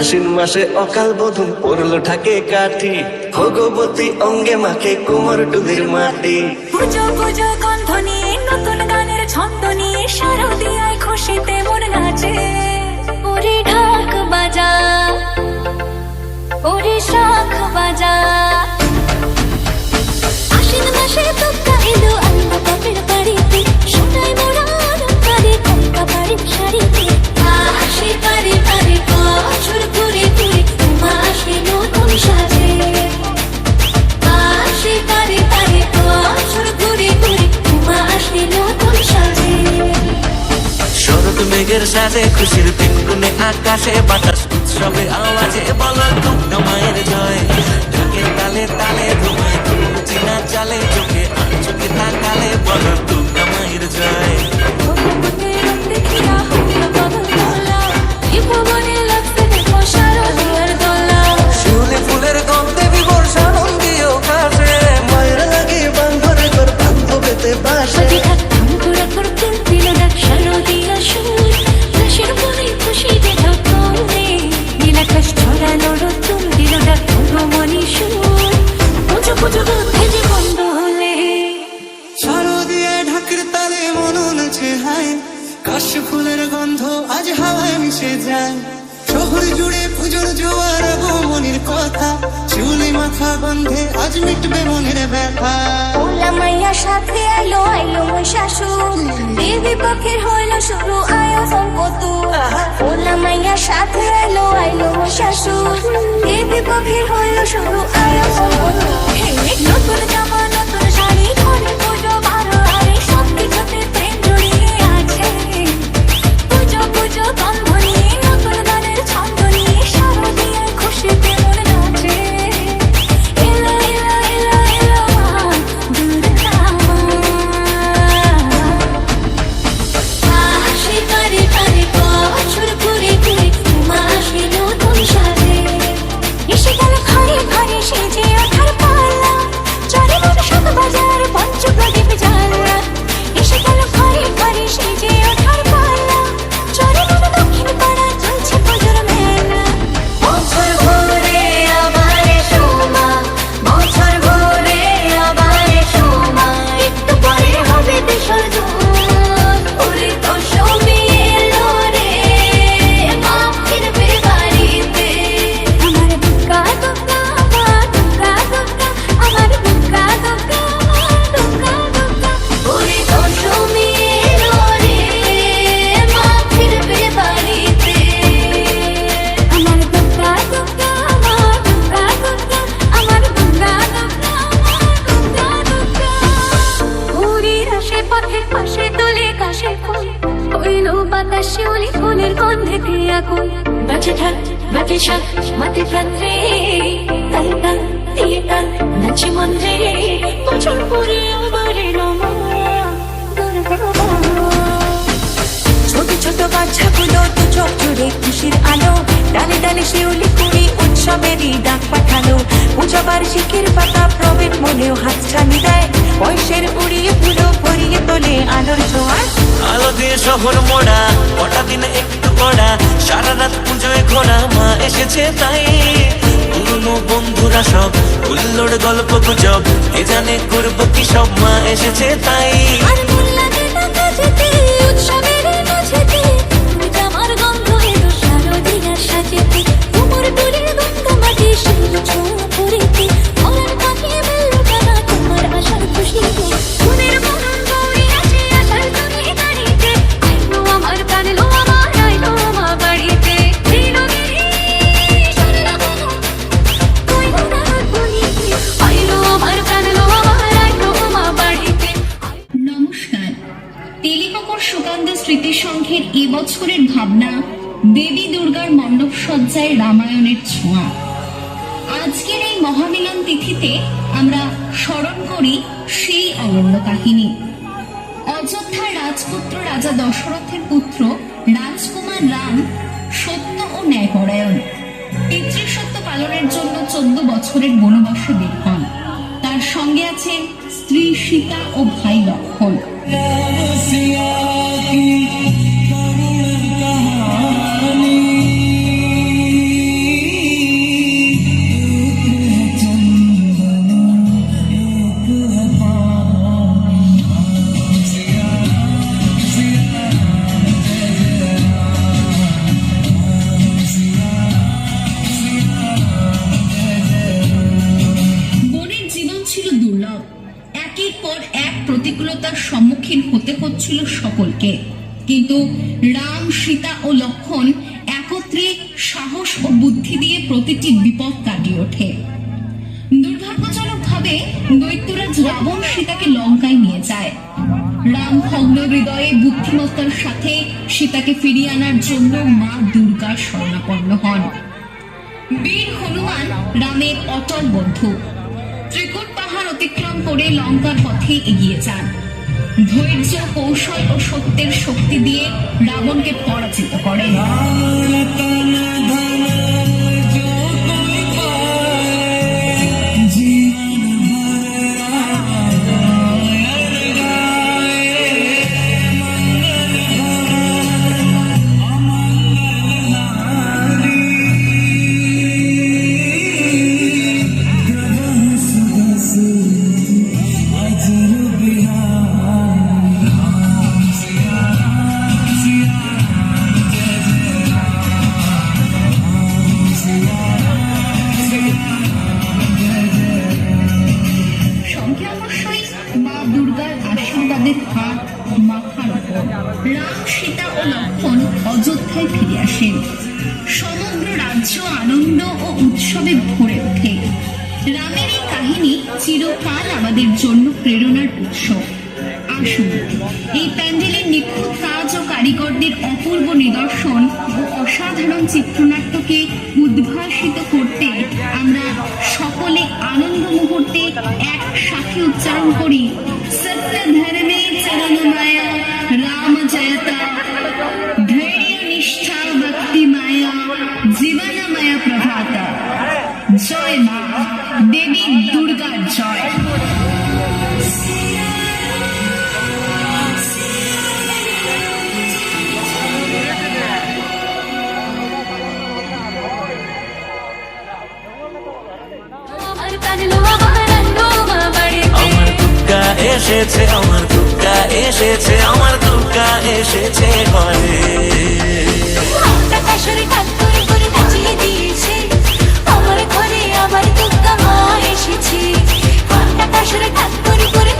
আশ্বিন মাসে অকাল বধুন পড়ল ঠাকে কাঠি। ভগবতী অঙ্গে মাকে কোমর ডুবির মাটি। পুজো পুজো, গন্ধ নতুন গানের ছন্দ নিয়ে খুশিতে মন নাচে। সাজে খুশির পিনগুনে আকাশে বাতাস উৎসবে আওয়াজে বলো তুমি মায়ের জয়। কাশ ফুলের গন্ধ আজ হাওয়ায় মিশে যায়। শহর জুড়ে পুজোর জোয়ার আগমনের কথা। চুলি মাথা গন্ধে আজ মিটবে মনের ব্যথা। ওলা মাইয়া সাথে আইলো আইলো মই শাশুড়। দেবী পক্ষের হইল শুরু আয়োজন কত ওলা মাইয়া সাথে আইলো মই শাশুড়। দেবী পক্ষের হইল শুরু আয়োজন কত নতুন জামা দিয়া কুল বাজে ঢাক বাজে শাক মাটি প্রাণ রে তাল তাল। ছোট ছোট বাচ্চাগুলো দু চোখ জুড়ে খুশির আলো ডালে ডালে শিউলি কুড়ি উৎসবেরই ডাক পাঠালো পূজা বার্ষিকের পাতা প্রবীণ মনেও হাত ছানি দেয় বয়সের উড়িয়ে পুরো ভরিয়ে তোলে আলোর জোয়ার দিয়ে শহর মোড়া, কটা দিন একটু কড়া সারা রাত পুজোয় ঘোরা, মা এসেছে তাই। পুরনো বন্ধুরা সব হুল্লোড় গল্প গুজব, এ জানে করব কি সব, মা এসেছে তাই। দুর্গার মণ্ডপ সজ্জায় রামায়ণের ছোঁয়া। আজকের এই মহামিলন তিথিতে আমরা স্মরণ করি সেই অনন্য কাহিনী। অযোধ্যার রাজপুত্র রাজা দশরথের পুত্র রাজকুমার রাম সত্য ও ন্যায়পরায়ণ। পিতৃসত্য পালনের জন্য চোদ্দ বছরের বনবাসে বের হন তার সঙ্গে আছেন স্ত্রী সীতা ও ভাই লক্ষণ। বিপদাপন্নতার সম্মুখীন হতে হচ্ছিল সকলকে। কিন্তু রাম, সীতা ও লক্ষণ একত্রে সাহস ও বুদ্ধি দিয়ে প্রতিটি বিপদ কাটিয়ে ওঠে। দুর্ভাগ্যজনকভাবে দৈত্যরাজ রাবণ সীতাকে লঙ্কায় নিয়ে যায়। রাম ভগ্ন হৃদয়ে বুদ্ধিমত্তার সাথে সীতাকে ফিরিয়ে আনার জন্য মা দুর্গার শরণাপন্ন হন। বীর হনুমান রামের অটল বন্ধু। ত্রিকুট অতিক্রম করে লঙ্কার পথে এগিয়ে যান। ধৈর্য, কৌশল ও সত্যের শক্তি দিয়ে রাবণকে পরাজিত করেন। উৎসবে ভরে ওঠে। রামের এই কাহিনী চিরকাল আমাদের জন্য প্রেরণার উৎস। আসুন, এই প্যান্ডেলের নিখুঁত কাজ ও কারিগরদের অপূর্ব নিদর্শন ও অসাধারণ চিত্রনাট্যকে উদ্ভাসিত করতে আমরা সকলে আনন্দ মুহূর্তে এক একসাথে উচ্চারণ করি। দেবী দুর্গা জয়। এসেছে আমার দুর্গা এসেছে আমার দুর্গা এসেছে ঘরে। এসেছি। ঘণ্টা কাশের কাজ করে করে